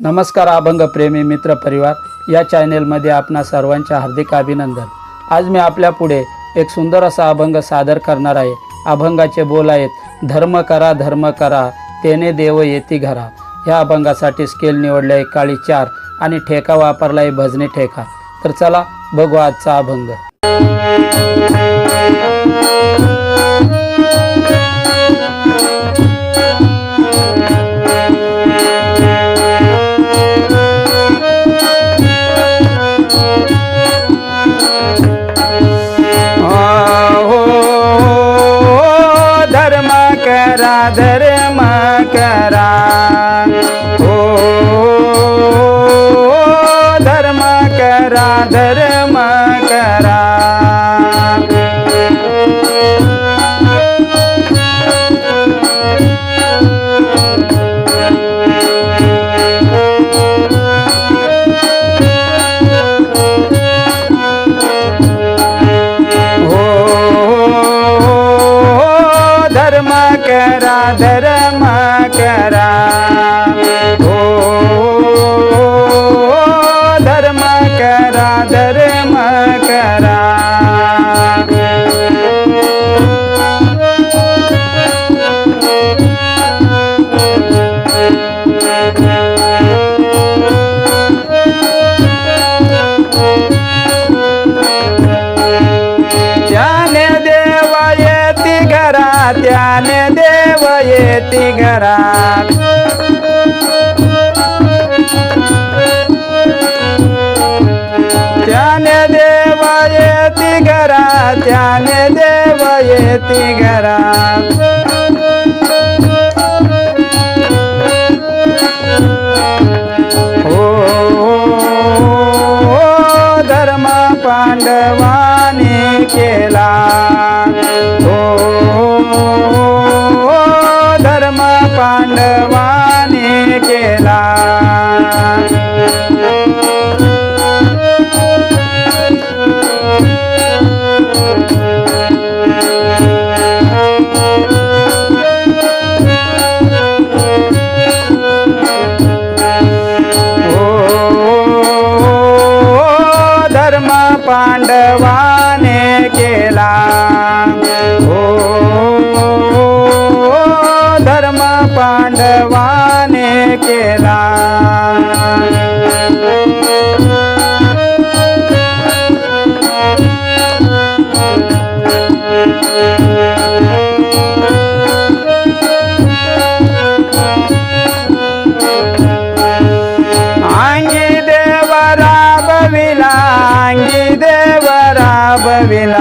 नमस्कार अभंग प्रेमी मित्र परिवार या चॅनेलमध्ये आपणा सर्वांचे हार्दिक अभिनंदन. आज मी आपल्या पुढे एक सुंदर असा अभंग सादर करणार आहे. अभंगाचे बोल आहेत धर्म करा धर्म करा तेने देव येती घरा. ह्या अभंगासाठी स्केल निवडले आहे काळी चार आणि ठेका वापरला आहे भजनी ठेका. तर चला बघू आजचा अभंग. करा धर्म करा. त्याने देव येती घरात. त्याने देव येती घरात त्याने देव येती घरात. ಲಾಭವಿಲ್ಲ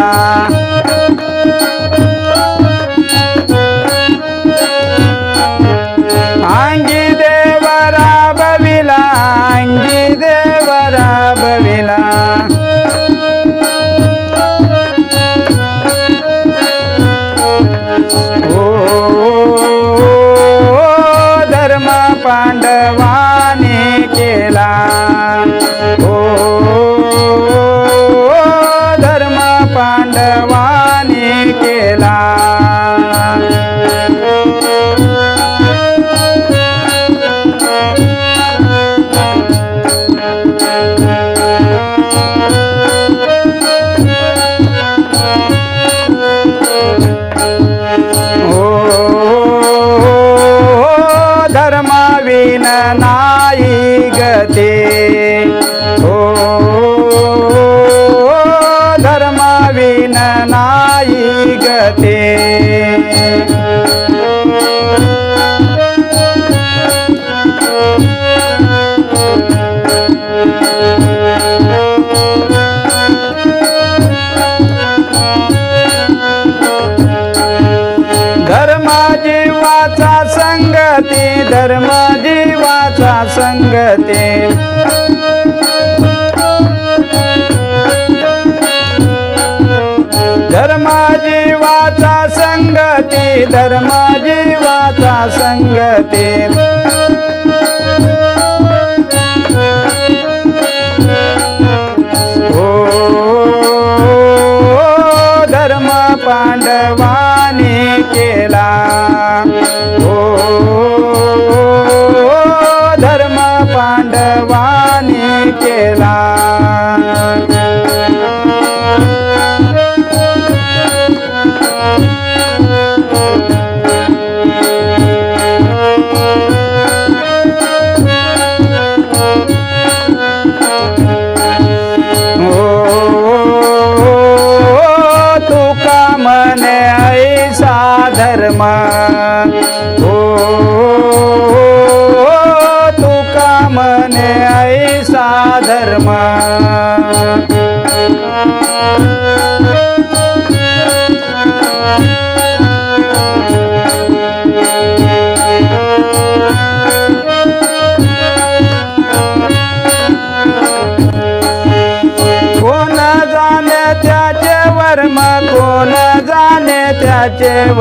धर्मा जीवाचा संगते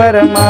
பரமா